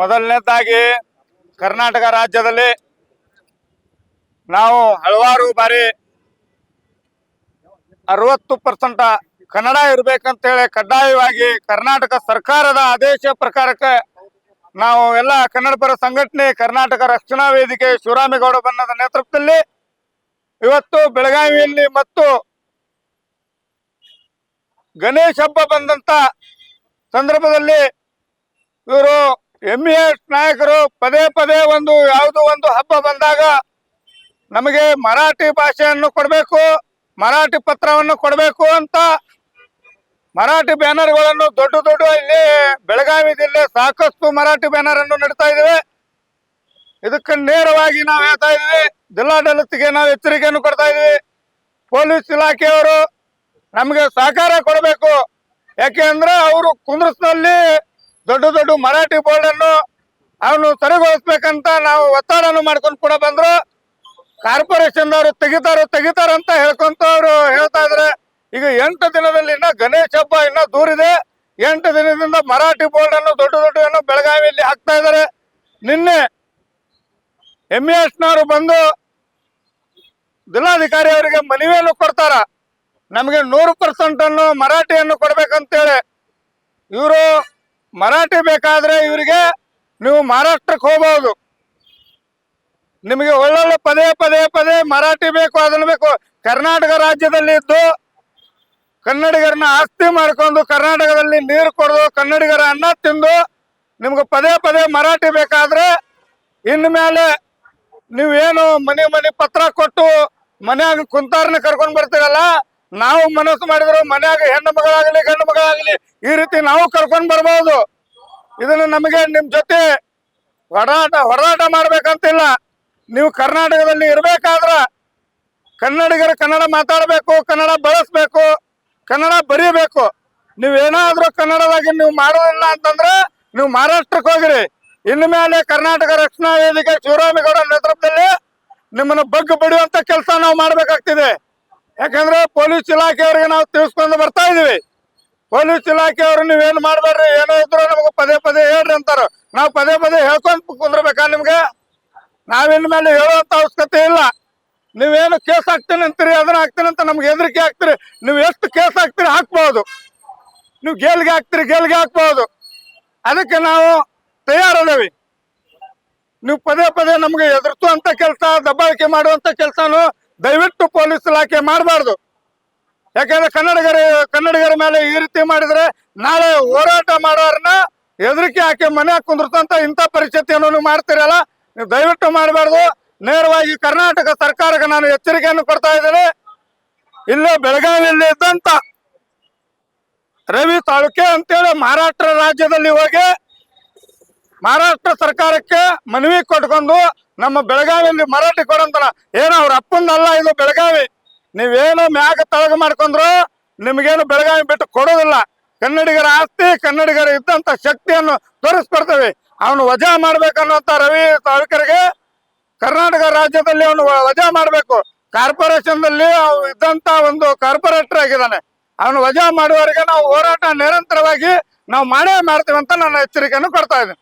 ಮೊದಲನೇದಾಗಿ ಕರ್ನಾಟಕ ರಾಜ್ಯದಲ್ಲಿ ನಾವು ಹಲವಾರು ಬಾರಿ ಅರವತ್ತು ಪರ್ಸೆಂಟ್ ಕನ್ನಡ ಇರ್ಬೇಕಂತೇಳಿ ಕಡ್ಡಾಯವಾಗಿ ಕರ್ನಾಟಕ ಸರ್ಕಾರದ ಆದೇಶ ಪ್ರಕಾರಕ್ಕೆ ನಾವು ಎಲ್ಲ ಕನ್ನಡ ಪರ ಸಂಘಟನೆ ಕರ್ನಾಟಕ ರಕ್ಷಣಾ ವೇದಿಕೆ ಶಿವರಾಮೇಗೌಡ ಬಣ್ಣದ ನೇತೃತ್ವದಲ್ಲಿ ಇವತ್ತು ಬೆಳಗಾವಿಯಲ್ಲಿ ಮತ್ತು ಗಣೇಶ ಹಬ್ಬ ಬಂದಂತ ಸಂದರ್ಭದಲ್ಲಿ ಇವರು ಎಂ ಎಸ್ ನಾಯಕರು ಪದೇ ಪದೇ ಒಂದು ಯಾವುದೋ ಒಂದು ಹಬ್ಬ ಬಂದಾಗ ನಮಗೆ ಮರಾಠಿ ಭಾಷೆಯನ್ನು ಕೊಡಬೇಕು, ಮರಾಠಿ ಪತ್ರವನ್ನು ಕೊಡಬೇಕು ಅಂತ ಮರಾಠಿ ಬ್ಯಾನರ್ಗಳನ್ನು ದೊಡ್ಡ ದೊಡ್ಡ ಇಲ್ಲಿ ಬೆಳಗಾವಿ ಜಿಲ್ಲೆ ಸಾಕಷ್ಟು ಮರಾಠಿ ಬ್ಯಾನರ್ ಅನ್ನು ನಡೀತಾ ಇದ್ದೇವೆ. ಇದಕ್ಕೆ ನೇರವಾಗಿ ನಾವು ಹೇಳ್ತಾ ಇದ್ವಿ ಜಿಲ್ಲಾಡಳಿತಕ್ಕೆ ನಾವು ಎಚ್ಚರಿಕೆಯನ್ನು ಕೊಡ್ತಾ ಇದ್ವಿ ಪೊಲೀಸ್ ಇಲಾಖೆಯವರು ನಮಗೆ ಸಹಕಾರ ಕೊಡಬೇಕು. ಯಾಕೆ ಅಂದ್ರೆ ಅವರು ಕುಂದ್ರಸ್ನಲ್ಲಿ ದೊಡ್ಡ ದೊಡ್ಡ ಮರಾಠಿ ಬೋರ್ಡ್ ಅನ್ನು ಅವನು ಸರಿಗೊಳಿಸ್ಬೇಕಂತ ನಾವು ಒತ್ತಡವನ್ನು ಮಾಡ್ಕೊಂಡು ಕೂಡ ಬಂದ್ರು. ಕಾರ್ಪೊರೇಷನ್ ಅವರು ತೆಗಿತಾರೋ ತೆಗಿತಾರ ಅಂತ ಹೇಳ್ಕೊಂತ ಅವರು ಹೇಳ್ತಾ ಇದ್ರೆ, ಈಗ ಎಂಟು ದಿನದಲ್ಲಿ ಇನ್ನ ಗಣೇಶ ಹಬ್ಬ ಇನ್ನ ದೂರಿದೆ. ಎಂಟು ದಿನದಿಂದ ಮರಾಠಿ ಬೋರ್ಡ್ ಅನ್ನು ದೊಡ್ಡ ದೊಡ್ಡ ಬೆಳಗಾವಿಯಲ್ಲಿ ಹಾಕ್ತಾ ಇದ್ದಾರೆ. ನಿನ್ನೆ ಎಂ ನವರು ಬಂದು ಜಿಲ್ಲಾಧಿಕಾರಿ ಅವರಿಗೆ ಮನವಿಯನ್ನು ಕೊಡ್ತಾರ. ನಮಗೆ ನೂರು ಪರ್ಸೆಂಟ್ ಅನ್ನು ಮರಾಠಿಯನ್ನು ಕೊಡ್ಬೇಕಂತೇಳಿ. ಇವರು ಮರಾಠಿ ಬೇಕಾದ್ರೆ ಇವರಿಗೆ ನೀವು ಮಹಾರಾಷ್ಟ್ರಕ್ಕೆ ಹೋಗಬಹುದು ನಿಮಗೆ ಒಳ್ಳೊಳ್ಳೆ ಪದೇ ಪದೇ ಪದೇ ಮರಾಠಿ ಬೇಕು, ಅದನ್ನು ಬೇಕು. ಕರ್ನಾಟಕ ರಾಜ್ಯದಲ್ಲಿ ಇದ್ದು ಕನ್ನಡಿಗರನ್ನ ಆಸ್ತಿ ಮಾಡ್ಕೊಂಡು ಕರ್ನಾಟಕದಲ್ಲಿ ನೀರು ಕೊಡೋದು ಕನ್ನಡಿಗರ ಅನ್ನ ತಿಂದು ನಿಮ್ಗೆ ಪದೇ ಪದೇ ಮರಾಠಿ ಬೇಕಾದ್ರೆ ಇನ್ಮೇಲೆ ಮೇಲೆ ನೀವೇನು ಮನೆ ಮನೆ ಪತ್ರ ಕೊಟ್ಟು ಮನ್ಯಾಗ ಕುಂತಾರನ್ನ ಕರ್ಕೊಂಡ್ ಬರ್ತೀರಲ್ಲ ನಾವು ಮನಸ್ಸು ಮಾಡಿದ್ರು ಮನ್ಯಾಗ ಹೆಣ್ಣು ಮಗಳಾಗಲಿ, ಗಂಡು ಮಗಳಾಗಲಿ ಈ ರೀತಿ ನಾವು ಕರ್ಕೊಂಡ್ ಬರ್ಬೋದು. ಇದನ್ನ ನಮಗೆ ನಿಮ್ ಜೊತೆ ಹೋರಾಟ ಹೋರಾಟ ಮಾಡ್ಬೇಕಂತಿಲ್ಲ. ನೀವು ಕರ್ನಾಟಕದಲ್ಲಿ ಇರ್ಬೇಕಾದ್ರ ಕನ್ನಡಿಗರು ಕನ್ನಡ ಮಾತಾಡಬೇಕು, ಕನ್ನಡ ಬಳಸ್ಬೇಕು, ಕನ್ನಡ ಬರೀಬೇಕು. ನೀವೇನಾದ್ರೂ ಕನ್ನಡವಾಗಿ ನೀವು ಮಾಡೋದಿಲ್ಲ ಅಂತಂದ್ರೆ ನೀವು ಮಹಾರಾಷ್ಟ್ರಕ್ಕೆ ಹೋಗಿರಿ. ಇನ್ನು ಮೇಲೆ ಕರ್ನಾಟಕ ರಕ್ಷಣಾ ವೇದಿಕೆ ಶಿವರಾಮೇಗೌಡ ನೇತೃತ್ವದಲ್ಲಿ ನಿಮ್ಮನ್ನು ಬಗ್ಗು ಬಡಿಯುವಂತ ಕೆಲಸ ನಾವು ಮಾಡ್ಬೇಕಾಗ್ತಿದೆ. ಯಾಕಂದ್ರೆ ಪೊಲೀಸ್ ಇಲಾಖೆಯವ್ರಿಗೆ ನಾವು ತಿಳಿಸ್ಕೊಂಡು ಬರ್ತಾ ಇದೀವಿ. ಪೊಲೀಸ್ ಇಲಾಖೆಯವ್ರು ನೀವೇನು ಮಾಡ್ಬೇಡ್ರಿ? ಏನೋ ಇದ್ರು ನಮಗೆ ಪದೇ ಪದೇ ಹೇಳ್ರಿ ಅಂತಾರ. ನಾವು ಪದೇ ಪದೇ ಹೇಳ್ಕೊಂಡ್ ಕುಂದ್ರಬೇಕಾ ನಿಮ್ಗೆ? ನಾವಿನ್ ಮೇಲೆ ಹೇಳುವಂತ ಅವಶ್ಯಕತೆ ಇಲ್ಲ. ನೀವೇನು ಕೇಸ್ ಹಾಕ್ತೀನಿ ಅಂತೀರಿ, ಅದನ್ನ ಹಾಕ್ತೀನಿ ಅಂತ ನಮ್ಗೆ ಹೆದರಿಕೆ ಹಾಕ್ತೀರಿ ನೀವು ಎಷ್ಟು ಕೇಸ್ ಹಾಕ್ತೀರಿ ಹಾಕ್ಬಹುದು ನೀವು ಗೇಲ್ಗೆ ಹಾಕ್ತೀರಿ ಗೇಲ್ಗೆ ಹಾಕ್ಬಹುದು ಅದಕ್ಕೆ ನಾವು ತಯಾರದೇವಿ. ನೀವು ಪದೇ ಪದೇ ನಮ್ಗೆ ಎದುರಿಸುವಂತ ಕೆಲಸ, ದಬ್ಬಾಳಿಕೆ ಮಾಡುವಂತ ಕೆಲಸನು ದಯವಿಟ್ಟು ಪೊಲೀಸ್ ಇಲಾಖೆ ಮಾಡಬಾರ್ದು. ಯಾಕಂದ್ರೆ ಕನ್ನಡಿಗರ ಕನ್ನಡಿಗರ ಮೇಲೆ ಈ ರೀತಿ ಮಾಡಿದ್ರೆ ನಾಳೆ ಹೋರಾಟ ಮಾಡೋರನ್ನ ಹೆದರಿಕೆ ಹಾಕಿ ಮನೆ ಕುಂದಿರ್ತಂತ ಇಂಥ ಪರಿಸ್ಥಿತಿಯನ್ನು ನೀವು ಮಾಡ್ತೀರಲ್ಲ, ನೀವು ದಯವಿಟ್ಟು ಮಾಡಬಾರ್ದು. ನೇರವಾಗಿ ಕರ್ನಾಟಕ ಸರ್ಕಾರಕ್ಕೆ ನಾನು ಎಚ್ಚರಿಕೆಯನ್ನು ಕೊಡ್ತಾ ಇದ್ದೇನೆ. ಇಲ್ಲೇ ಬೆಳಗಾವಿಯಲ್ಲಿ ಇದ್ದಂತ ರವಿ ತಾಲೂಕೆ ಅಂತೇಳಿ ಮಹಾರಾಷ್ಟ್ರ ರಾಜ್ಯದಲ್ಲಿ ಹೋಗಿ ಮಹಾರಾಷ್ಟ್ರ ಸರ್ಕಾರಕ್ಕೆ ಮನವಿ ಕೊಟ್ಕೊಂಡು ನಮ್ಮ ಬೆಳಗಾವಿಯಲ್ಲಿ ಮರಾಠಿ ಕೊಡಂತಲ್ಲ, ಏನೋ ಅವ್ರ ಅಪ್ಪಂದಲ್ಲ ಇದು ಬೆಳಗಾವಿ. ನೀವೇನು ಮ್ಯಾಗ ತಳಗ ಮಾಡ್ಕೊಂಡ್ರು, ನಿಮ್ಗೇನು ಬೆಳಗಾವಿ ಬಿಟ್ಟು ಕೊಡೋದಿಲ್ಲ. ಕನ್ನಡಿಗರ ಆಸ್ತಿ, ಕನ್ನಡಿಗರ ಇದ್ದಂತ ಶಕ್ತಿಯನ್ನು ತೋರಿಸ್ಕೊಡ್ತೇವೆ ಅವನು ವಜಾ ಮಾಡ್ಬೇಕನ್ನುವಂತ ರವಿ ತಾಲೂಕರಿಗೆ ಕರ್ನಾಟಕ ರಾಜ್ಯದಲ್ಲಿ ಅವನು ವಜಾ ಮಾಡಬೇಕು. ಕಾರ್ಪೊರೇಷನ್ ದಲ್ಲಿ ಇದ್ದಂತ ಒಂದು ಕಾರ್ಪೊರೇಟರ್ ಆಗಿದ್ದಾನೆ. ಅವನು ವಜಾ ಮಾಡುವವರೆಗೆ ನಾವು ಹೋರಾಟ ನಿರಂತರವಾಗಿ ನಾವು ಮಾಡೇ ಮಾಡ್ತೀವಿ ಅಂತ ನಾನು ಎಚ್ಚರಿಕೆಯನ್ನು ಕೊಡ್ತಾ ಇದ್ದೀನಿ.